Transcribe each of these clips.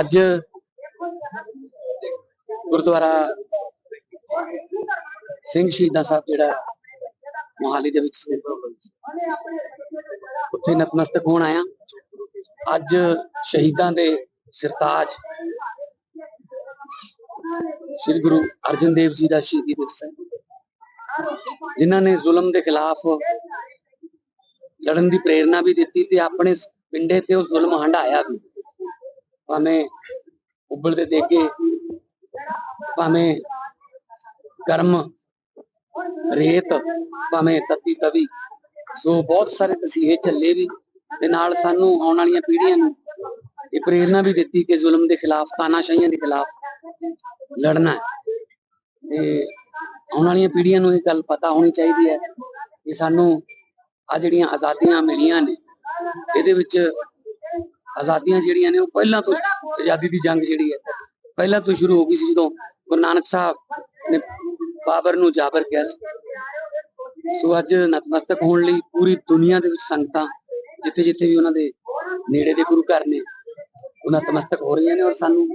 ਅੱਜ ਗੁਰਦੁਆਰਾ ਸਿੰਘ ਸ਼ਹੀਦਾਂ ਸਾਹਿਬ ਜਿਹੜਾ ਮੋਹਾਲੀ ਦੇ ਵਿੱਚ ਸਥਿਤ ਉੱਥੇ ਨਤਮਸਤਕ ਹੋਣ ਆਇਆ। ਅੱਜ ਸ਼ਹੀਦਾਂ ਦੇ ਸਰਤਾਜ ਸ੍ਰੀ ਗੁਰੂ ਅਰਜਨ ਦੇਵ ਜੀ ਦਾ ਸ਼ਹੀਦੀ ਦਿਵਸ ਹੈ। ਜਿਨ੍ਹਾਂ ਨੇ ਜ਼ੁਲਮ ਦੇ ਖਿਲਾਫ ਲੜਨ ਦੀ ਪ੍ਰੇਰਣਾ ਵੀ ਦਿੱਤੀ ਤੇ ਆਪਣੇ ਪਿੰਡੇ ਤੇ ਉਹ ਜ਼ੁਲਮ ਹੰਢਾਇਆ ਵੀ ਭਾਵੇਂ ਉੱਬਲਦੇ ਦੇਗੇ ਭਾਵੇਂ ਕਰਮ ਰੇਤ, ਭਾਵੇਂ ਤਤੀ ਤਵੀ, ਸੋ ਬਹੁਤ ਸਾਰੇ ਤਸੀਹੇ ਚੱਲੇ ਵੀ ਤੇ ਨਾਲ ਸਾਨੂੰ ਆਉਣ ਵਾਲੀਆਂ ਪੀੜ੍ਹੀਆਂ ਨੂੰ ਇਹ ਪ੍ਰੇਰਣਾ ਵੀ ਦਿੱਤੀ ਕਿ ਜ਼ੁਲਮ ਦੇ ਖਿਲਾਫ, ਤਾਨਾਸ਼ਾਹੀਆਂ ਦੇ ਖਿਲਾਫ ਲੜਨਾ ਹੈ। ਤੇ ਆਉਣ ਵਾਲੀਆਂ ਪੀੜ੍ਹੀਆਂ ਨੂੰ ਇਹ ਗੱਲ ਪਤਾ ਹੋਣੀ ਚਾਹੀਦੀ ਹੈ ਕਿ ਸਾਨੂੰ ਆ ਜਿਹੜੀਆਂ ਆਜ਼ਾਦੀਆਂ ਮਿਲੀਆਂ ਨੇ ਇਹਦੇ ਵਿੱਚ ਆਜ਼ਾਦੀਆਂ ਜਿਹੜੀਆਂ ਨੇ ਉਹ ਪਹਿਲਾਂ ਤੋਂ ਆਜ਼ਾਦੀ ਦੀ ਜੰਗ ਜਿਹੜੀ ਹੈ, ਪਹਿਲਾਂ ਤੋਂ ਸ਼ੁਰੂ ਹੋ ਗਈ ਸੀ ਜਦੋਂ ਗੁਰੂ ਨਾਨਕ ਸਾਹਿਬ ਨੇ ਬਾਬਰ ਨੂੰ ਜਾਬਰ ਕਿਹਾ ਸੀ। ਸੋ ਅੱਜ ਨਤਮਸਤਕ ਹੋਣ ਲਈ ਪੂਰੀ ਦੁਨੀਆ ਦੇ ਵਿੱਚ ਸੰਗਤਾਂ ਜਿੱਥੇ ਜਿੱਥੇ ਵੀ ਉਹਨਾਂ ਦੇ ਨੇੜੇ ਦੇ ਗੁਰੂ ਘਰ ਨੇ, ਉਹ ਨਤਮਸਤਕ ਹੋ ਰਹੀਆਂ ਨੇ ਔਰ ਸਾਨੂੰ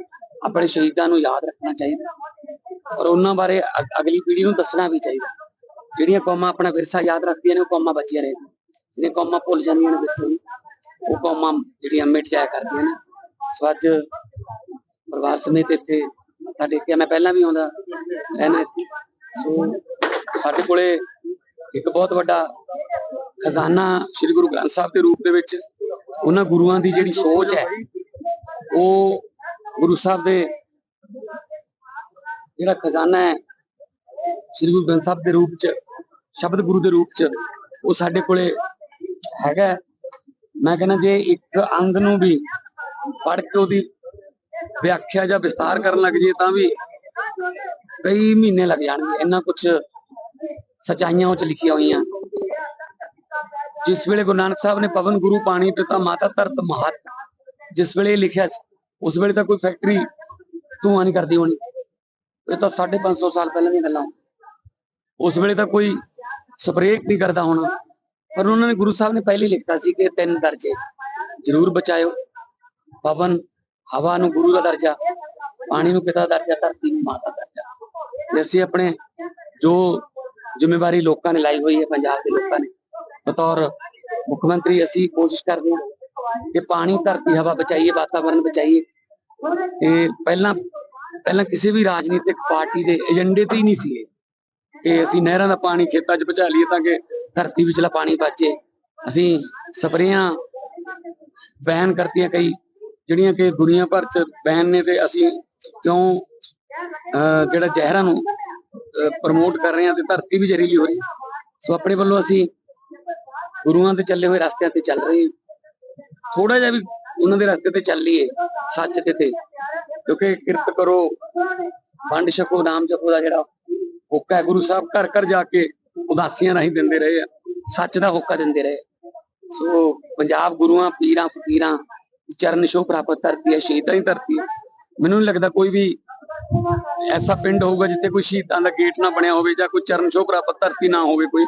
ਆਪਣੇ ਸ਼ਹੀਦਾਂ ਨੂੰ ਯਾਦ ਰੱਖਣਾ ਚਾਹੀਦਾ। ਔਰ ਉਹਨਾਂ ਬਾਰੇ ਅਗਲੀ ਪੀੜ੍ਹੀ ਨੂੰ ਦੱਸਣਾ ਵੀ ਚਾਹੀਦਾ। ਜਿਹੜੀਆਂ ਕੌਮਾਂ ਆਪਣਾ ਵਿਰਸਾ ਯਾਦ ਰੱਖਦੀਆਂ ਨੇ, ਉਹ ਕੌਮਾਂ ਬਚੀਆਂ ਰਹਿੰਦੀਆਂ ਜਿਹੜੀਆਂ ਕੌਮਾਂ ਭੁੱਲ ਜਾਂਦੀਆਂ ਨੇ ਵਿਰਸੇ ਉਹ ਕੌਮਾਂ ਜਿਹੜੀਆਂ ਮਿਟ ਜਾਇਆ ਕਰਦੀਆਂ ਨੇ। ਸੋ ਅੱਜ ਪਰਿਵਾਰ ਸਮੇਤ ਇੱਥੇ ਮੱਥਾ ਟੇਕਿਆ ਮੈਂ ਪਹਿਲਾਂ ਵੀ ਆਉਂਦਾ ਰਹਿਣਾ ਸੋ ਸਾਡੇ ਕੋਲੇ ਇੱਕ ਬਹੁਤ ਵੱਡਾ ਖਜ਼ਾਨਾ ਸ੍ਰੀ ਗੁਰੂ ਗ੍ਰੰਥ ਸਾਹਿਬ ਦੇ ਰੂਪ ਦੇ ਵਿੱਚ ਉਹਨਾਂ ਗੁਰੂਆਂ ਦੀ ਜਿਹੜੀ ਸੋਚ ਹੈ, ਉਹ ਗੁਰੂ ਸਾਹਿਬ ਦੇ ਜਿਹੜਾ ਖਜ਼ਾਨਾ ਹੈ, ਸ੍ਰੀ ਗੁਰੂ ਗ੍ਰੰਥ ਸਾਹਿਬ ਦੇ ਰੂਪ ਚ, ਸ਼ਬਦ ਗੁਰੂ ਦੇ ਰੂਪ ਚ, ਉਹ ਸਾਡੇ ਕੋਲੇ ਹੈਗਾ ਮੈਂ ਕਹਿੰਦਾ ਜੇ ਇੱਕ ਅੰਗ ਨੂੰ ਵੀ ਪੜ੍ਹ ਕੇ ਉਹਦੀ ਵਿਆਖਿਆ ਜਾਂ ਵਿਸਤਾਰ ਕਰਨ ਲੱਗ ਜੇ ਤਾਂ ਵੀ ਕਈ ਮਹੀਨੇ ਲੱਗ ਜਾਣਗੇ। ਇੰਨਾ ਕੁਝ ਸਚਾਈਆਂ ਉਹ ਚ ਲਿਖੀਆਂ ਹੋਈਆਂ। ਜਿਸ ਵੇਲੇ ਗੁਰੂ ਨਾਨਕ ਸਾਹਿਬ ਨੇ ਪਵਨ ਗੁਰੂ ਪਾਣੀ ਪਿਤਾ ਮਾਤਾ ਧਰਤ ਮਹਤ। ਜਿਸ ਵੇਲੇ ਲਿਖਿਆ ਸੀ, ਉਸ ਵੇਲੇ ਤਾਂ ਕੋਈ ਫੈਕਟਰੀ ਧੂਆਂ ਨਹੀਂ ਕਰਦੀ ਹੋਣੀ। ਇਹ ਤਾਂ 550 ਸਾਲ ਪਹਿਲਾਂ ਦੀਆਂ ਗੱਲਾਂ। ਉਸ ਵੇਲੇ ਤਾਂ ਕੋਈ ਸਪਰੇਅ ਨਹੀਂ ਕਰਦਾ ਹੋਣਾ। ਪਰ ਉਹਨਾਂ ਨੇ ਗੁਰੂ ਸਾਹਿਬ ਨੇ ਪਹਿਲੇ ਹੀ ਲਿਖਤਾ ਸੀ ਕਿ ਤਿੰਨ ਦਰਜੇ ਜ਼ਰੂਰ ਬਚਾਇਓ। ਪਵਨ, ਹਵਾ ਨੂੰ ਗੁਰੂ ਦਾ ਦਰਜਾ, ਪਾਣੀ ਨੂੰ ਪਿਤਾ ਦਾ ਦਰਜਾ, ਧਰਤੀ ਨੂੰ ਮਾਤਾ ਦਾ ਦਰਜਾ। ਅਸੀਂ ਆਪਣੇ ਜੋ ਜ਼ਿੰਮੇਵਾਰੀ ਲੋਕਾਂ ਨੇ ਲਾਈ ਹੋਈ ਹੈ, ਪੰਜਾਬ ਦੇ ਲੋਕਾਂ ਨੇ, ਬਤੌਰ ਮੁੱਖ ਮੰਤਰੀ, ਅਸੀਂ ਕੋਸ਼ਿਸ਼ ਕਰਦੇ ਹਾਂ ਕਿ ਪਾਣੀ, ਧਰਤੀ, ਹਵਾ ਬਚਾਈਏ ਵਾਤਾਵਰਣ ਬਚਾਈਏ। ਤੇ ਪਹਿਲਾਂ ਪਹਿਲਾਂ ਕਿਸੇ ਵੀ ਰਾਜਨੀਤਿਕ ਪਾਰਟੀ ਦੇ ਏਜੰਡੇ ਤੇ ਹੀ ਨਹੀਂ ਸੀ ਕਿ ਅਸੀਂ ਨਹਿਰਾਂ ਦਾ ਪਾਣੀ ਖੇਤਾਂ 'ਚ ਬਚਾ ਲਈਏ ਤਾਂ ਕਿ ਧਰਤੀ ਵਿੱਚਲਾ ਪਾਣੀ ਬਚੇ ਅਸੀਂ ਸਪਰੇਆਂ ਬੈਨ ਕਰਤੀਆਂ ਕਈ, ਜਿਹੜੀਆਂ ਕਿ ਦੁਨੀਆ ਭਰ 'ਚ ਬੈਨ ਨੇ ਤੇ ਅਸੀਂ ਕਿਉਂ ਜਿਹੜਾ ਜ਼ਹਿਰਾਂ ਨੂੰ ਪ੍ਰਮੋਟ ਕਰ ਰਹੇ ਹਾਂ ਤੇ ਧਰਤੀ ਵੀ ਜ਼ਹਿਰੀਲੀ ਹੋ ਰਹੀ ਸੋ ਆਪਣੇ ਵੱਲੋਂ ਅਸੀਂ ਗੁਰੂਆਂ ਦੇ ਚੱਲੇ ਹੋਏ ਰਸਤਿਆਂ ਤੇ ਚੱਲ ਰਹੇ ਥੋੜਾ ਜਿਹਾ ਵੀ ਉਹਨਾਂ ਦੇ ਰਸਤੇ ਤੇ ਚੱਲ ਲਈਏ, ਸੱਚ ਦੇ ਤੇ। ਕਿਉਂਕਿ ਕਿਰਤ ਕਰੋ, ਵੰਡ ਛਕੋ, ਨਾਮ ਜਪੋ ਦਾ ਜਿਹੜਾ ਹੋਕਾ ਹੈ, ਗੁਰੂ ਸਾਹਿਬ ਘਰ ਘਰ ਜਾ ਕੇ ਉਦਾਸੀਆਂ ਨਹੀਂ ਦਿੰਦੇ ਰਹੇ ਆ ਸੱਚ ਦਾ ਹੋਕਾ ਦਿੰਦੇ ਰਹੇ ਸੋ ਪੰਜਾਬ ਗੁਰੂਆਂ ਪੀਰਾਂ ਫਕੀਰਾਂ ਚਰਨ ਛੋਹ ਪ੍ਰਾਪਤ ਧਰਤੀ ਹੈ ਸ਼ਹੀਦਾਂ ਦੀ ਧਰਤੀ ਮੈਨੂੰ ਨਹੀਂ ਲੱਗਦਾ ਕੋਈ ਵੀ ਐਸਾ ਪਿੰਡ ਹੋਊਗਾ ਜਿੱਥੇ ਕੋਈ ਸ਼ਹੀਦਾਂ ਦਾ ਗੇਟ ਨਾ ਬਣਿਆ ਹੋਵੇ ਜਾਂ ਕੋਈ ਚਰਨ ਛੋਹ ਪ੍ਰਾਪਤ ਧਰਤੀ ਨਾ ਹੋਵੇ ਕੋਈ।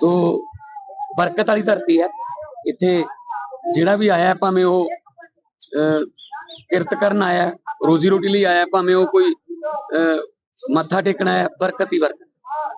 ਸੋ ਬਰਕਤ ਵਾਲੀ ਧਰਤੀ ਹੈ। ਇੱਥੇ ਜਿਹੜਾ ਵੀ ਆਇਆ ਭਾਵੇਂ ਉਹ ਅਹ, ਕਿਰਤ ਕਰਨ ਆਇਆ ਰੋਜ਼ੀ ਰੋਟੀ ਲਈ ਆਇਆ ਭਾਵੇਂ ਉਹ ਕੋਈ ਅਹ, ਮੱਥਾ ਟੇਕਣਾ ਹੈ ਬਰਕਤ ਹੀ ਬਰਕਤ।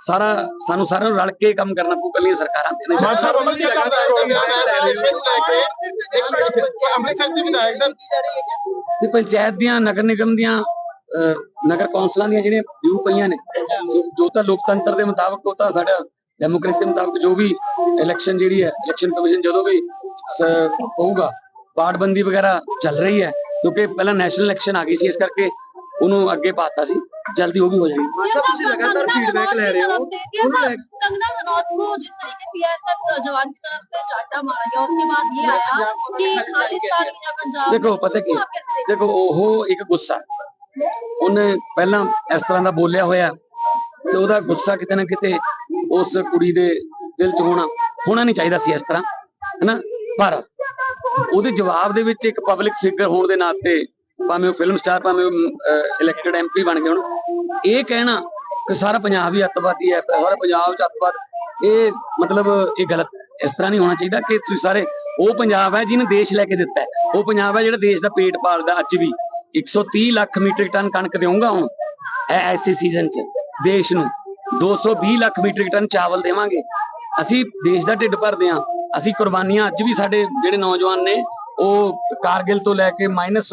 ਸਾਰਾ ਸਾਨੂੰ ਸਾਰਿਆਂ ਨੂੰ ਰਲ ਕੇ ਕੰਮ ਕਰਨਾ ਪਊ ਕੱਲੀਆਂ ਸਰਕਾਰਾਂ ਤੇ ਨਹੀਂ। ਸਾਹਿਬ ਅਮਲ ਜੀ ਲਗਾਤਾਰ ਨੂੰ ਲੈ ਕੇ ਇੱਕ ਅੰਮ੍ਰਿਤਸਰ ਦੇ ਵਿਧਾਇਕ ਦਾ ਤੇ ਪੰਚਾਇਤ ਦੀਆਂ ਨਗਰ ਨਿਗਮ ਦੀਆਂ ਨਗਰ ਕੌਂਸਲਾਂ ਦੀਆਂ ਜਿਹੜੀਆਂ ਵਿਊ ਪਈਆਂ ਨੇ ਜੋ- ਤਾਂ ਲੋਕਤੰਤਰ ਦੇ ਮੁਤਾਬਕ ਉਹ ਤਾਂ ਸਾਡਾ ਡੈਮੋਕ੍ਰੇਸੀ ਦੇ ਮੁਤਾਬਕ ਜੋ ਵੀ ਇਲੈਕਸ਼ਨ ਜਿਹੜੀ ਹੈ ਇਲੈਕਸ਼ਨ ਕਮਿਸ਼ਨ ਜਦੋਂ ਵੀ ਹੋਊਗਾ ਵਾਰਡਬੰਦੀ ਵਗੈਰਾ ਚੱਲ ਰਹੀ ਹੈ ਕਿਉਂਕਿ ਪਹਿਲਾਂ ਨੈਸ਼ਨਲ ਇਲੈਕਸ਼ਨ ਆ ਗਈ ਸੀ ਇਸ ਕਰਕੇ ਉਹਨੂੰ ਅੱਗੇ ਪਾਤਾ ਸੀ ਜਲਦੀ ਉਹ ਵੀ ਹੋ ਜਾਣੀ ਮਾਨ ਸਾਹਿਬ ਤੁਸੀਂ ਲਗਾਤਾਰ ਫੀਡਬੈਕ ਲੈ ਰਹੇ ਹੋ ਉਹਨੂੰ ਲੈ कंगना रनौत को जिस तरीके सीआईएसएफ जवान की तरफ से चाटा मारा गया उसके बाद ये आया कि खालिस्तानी या पंजाब देखो, पता क्या- उसको आप कैसे ਦੇਖੋ ਉਹ ਇੱਕ ਗੁੱਸਾ ਉਹਨੇ ਪਹਿਲਾਂ ਇਸ ਤਰ੍ਹਾਂ ਦਾ ਬੋਲਿਆ ਹੋਇਆ ਤੇ ਉਹਦਾ ਗੁੱਸਾ ਕਿਤੇ ਨਾ ਕਿਤੇ ਉਸ ਕੁੜੀ ਦੇ ਦਿਲ 'ਚ ਹੋਣਾ ਹੋਣਾ ਨਹੀਂ ਚਾਹੀਦਾ ਸੀ ਇਸ ਤਰ੍ਹਾਂ ਹੈਨਾ ਪਰ ਉਹਦੇ ਜਵਾਬ ਦੇ ਵਿੱਚ ਇੱਕ ਪਬਲਿਕ ਫਿਗਰ ਹੋਣ ਦੇ ਨਾਤੇ ਭਾਵੇਂ ਉਹ ਫਿਲਮ ਸਟਾਰ ਭਾਵੇਂ ਉਹ ਇਲੈਕਟਡ ਐਮਪੀ ਬਣ ਗਏ ਹੁਣ। ਇਹ ਕਹਿਣਾ ਕਿ ਸਾਰਾ ਪੰਜਾਬ ਹੀ ਅੱਤਵਾਦੀ ਹੈ, ਸਾਰਾ ਪੰਜਾਬ ਚ ਅੱਤਵਾਦ। ਇਹ ਮਤਲਬ ਇਹ ਗਲਤ, ਇਸ ਤਰ੍ਹਾਂ ਨਹੀਂ ਹੋਣਾ ਚਾਹੀਦਾ ਕਿ ਤੁਸੀਂ ਸਾਰੇ, ਉਹ ਪੰਜਾਬ ਹੈ ਜਿਹਨੇ ਦੇਸ਼ ਲੈ ਕੇ ਦਿੱਤਾ ਉਹ ਪੰਜਾਬ ਹੈ ਜਿਹੜਾ ਦੇਸ਼ ਦਾ ਪੇਟ ਪਾਲਦਾ ਅੱਜ ਵੀ। 130 ਲੱਖ ਮੀਟ੍ਰਿਕ ਟਨ ਕਣਕ ਦੇਵਾਂਗਾ ਹੁਣ, ਐ ਐਸੇ ਸੀਜ਼ਨ ਚ, ਦੇਸ਼ ਨੂੰ। 220 ਲੱਖ ਮੀਟ੍ਰਿਕ ਟਨ ਚਾਵਲ ਦੇਵਾਂਗੇ। ਅਸੀਂ ਦੇਸ਼ ਦਾ ਢਿੱਡ ਭਰਦੇ ਹਾਂ। ਅਸੀਂ ਕੁਰਬਾਨੀਆਂ ਅੱਜ ਵੀ ਸਾਡੇ ਜਿਹੜੇ ਨੌਜਵਾਨ ਨੇ, ਉਹ ਕਾਰਗਿਲ ਤੋਂ ਲੈ ਕੇ ਮਾਈਨਸ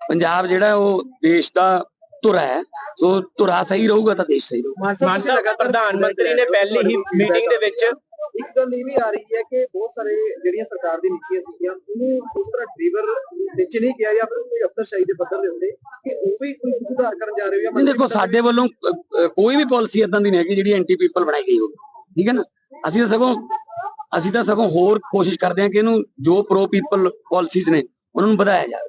ਪੰਜਾਬ ਜਿਹੜਾ ਉਹ ਦੇਸ਼ ਦਾ ਧੁਰਾ ਹੈ ਸੋ ਧੁਰਾ ਸਹੀ ਰਹੂਗਾ ਤਾਂ ਦੇਸ਼ ਸਹੀ ਰਹੂਗਾ। ਮਾਨ ਸਾਹਿਬ ਪ੍ਰਧਾਨ ਮੰਤਰੀ ਨੇ ਪਹਿਲੀ ਹੀ ਮੀਟਿੰਗ ਦੇ ਵਿੱਚ ਇੱਕ ਗੱਲ ਇਹ ਵੀ ਆ ਰਹੀ ਹੈ ਕਿ ਬਹੁਤ ਸਾਰੇ ਜਿਹੜੀਆਂ ਸਰਕਾਰ ਦੀ ਨੀਤੀਆਂ ਸੀਗੀਆਂ ਉਹਨੂੰ ਉਸ ਤਰ੍ਹਾਂ ਡਿਲੀਵਰ ਵਿੱਚ ਨਹੀਂ ਗਿਆ ਜਾਂ ਫਿਰ ਕੋਈ ਅਫਸਰਸ਼ਾਹੀ ਦੇ ਪੱਧਰ ਦੇ ਹੁੰਦੇ ਕਿ ਉਹ ਵੀ ਕੋਈ ਸੁਧਾਰ ਕਰਨ ਜਾ ਰਹੇ ਹੋ ਜਾਂ ਨਹੀਂ ਦੇਖੋ ਸਾਡੇ ਵੱਲੋਂ ਕੋਈ ਵੀ ਪਾਲਿਸੀ ਇਦਾਂ ਦੀ ਨਹੀਂ ਹੈਗੀ ਜਿਹੜੀ ਐਂਟੀ ਪੀਪਲ ਬਣਾਈ ਗਈ ਹੋਵੇ। ਠੀਕ ਹੈ ਨਾ? ਅਸੀਂ ਤਾਂ ਸਗੋਂ ਅਸੀਂ ਤਾਂ ਸਗੋਂ ਹੋਰ ਕੋਸ਼ਿਸ਼ ਕਰਦੇ ਹਾਂ ਕਿ ਇਹਨੂੰ ਜੋ ਪ੍ਰੋ ਪੀਪਲ ਪਾਲਿਸੀਜ਼ ਨੇ ਉਹਨਾਂ ਨੂੰ ਵਧਾਇਆ ਜਾਵੇ।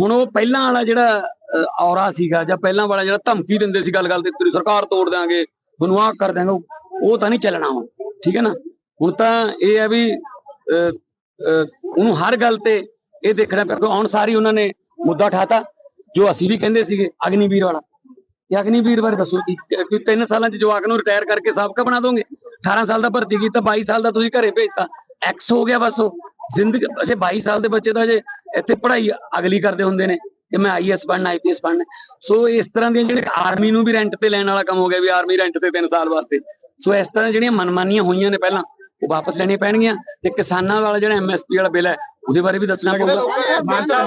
ਹੁਣ ਉਹ ਪਹਿਲਾਂ ਵਾਲਾ ਜਿਹੜਾ ਔਰਾ ਸੀਗਾ ਜਾਂ ਪਹਿਲਾਂ ਵਾਲਾ ਜਿਹੜਾ ਧਮਕੀ ਦਿੰਦੇ ਸੀ ਗੱਲ ਗੱਲ ਤੇ ਤੇਰੀ ਸਰਕਾਰ ਤੋੜ ਦਿਆਂਗੇ ਤੁਹਾਨੂੰ ਆਹ ਕਰ ਦਿਆਂਗੇ, ਉਹ ਤਾਂ ਨਹੀਂ ਚੱਲਣਾ ਹੁਣ, ਠੀਕ ਹੈ ਨਾ? ਹੁਣ ਤਾਂ ਇਹ ਹੈ ਵੀ ਉਹਨੂੰ ਹਰ ਗੱਲ ਤੇ ਇਹ ਦੇਖਣਾ ਪਿਆ ਕਿ ਹੁਣ ਸਾਰੀ ਉਹਨਾਂ ਨੇ ਮੁੱਦਾ ਉਠਾਤਾ, ਜੋ ਅਸੀਂ ਵੀ ਕਹਿੰਦੇ ਸੀਗੇ, ਅਗਨੀਵੀਰ ਵਾਲਾ। ਇਹ ਅਗਨੀਵੀਰ ਬਾਰੇ ਦੱਸੋ ਕੀ, ਕਿ ਤਿੰਨ ਸਾਲਾਂ ਚ ਜਵਾਕ ਨੂੰ ਰਿਟਾਇਰ ਕਰਕੇ ਸਾਬਕਾ ਬਣਾ ਦੋਗੇ? 18 ਸਾਲ ਦਾ ਭਰਤੀ ਕੀਤਾ 22 ਸਾਲ ਦਾ ਤੁਸੀਂ ਘਰੇ ਭੇਜਤਾ ਐਕਸ ਹੋ ਗਿਆ ਬਸ ਉਹ। ਜ਼ਿੰਦਗੀ ਅੱਛਾ 22 ਸਾਲ ਦੇ ਬੱਚੇ ਤਾਂ ਜੇ ਇੱਥੇ ਪੜ੍ਹਾਈ ਅਗਲੀ ਕਰਦੇ ਹੁੰਦੇ ਨੇ ਕਿ ਮੈਂ ਆਈਐਸ ਪੜ੍ਹਨਾ ਆਈਪੀਐਸ ਪੜ੍ਹਨਾ ਸੋ ਇਸ ਤਰ੍ਹਾਂ ਦੀਆਂ ਜਿਹੜੇ ਆਰਮੀ ਨੂੰ ਵੀ ਰੈਂਟ ਤੇ ਲੈਣ ਵਾਲਾ ਕੰਮ ਹੋ ਗਿਆ ਵੀ ਆਰਮੀ ਰੈਂਟ ਤੇ 3 ਸਾਲ ਵਾਸਤੇ। ਸੋ ਇਸ ਤਰ੍ਹਾਂ ਜਿਹੜੀਆਂ ਮਨਮਾਨੀਆਂ ਹੋਈਆਂ ਨੇ ਪਹਿਲਾਂ ਉਹ ਵਾਪਸ ਲੈਣੀਆਂ ਪੈਣਗੀਆਂ ਤੇ ਕਿਸਾਨਾਂ ਵਾਲਾ ਜਿਹੜਾ ਐਮਐਸਪੀ ਵਾਲਾ ਬਿੱਲ ਹੈ ਉਹਦੇ ਬਾਰੇ ਵੀ ਦੱਸਣਾ ਪਊਗਾ।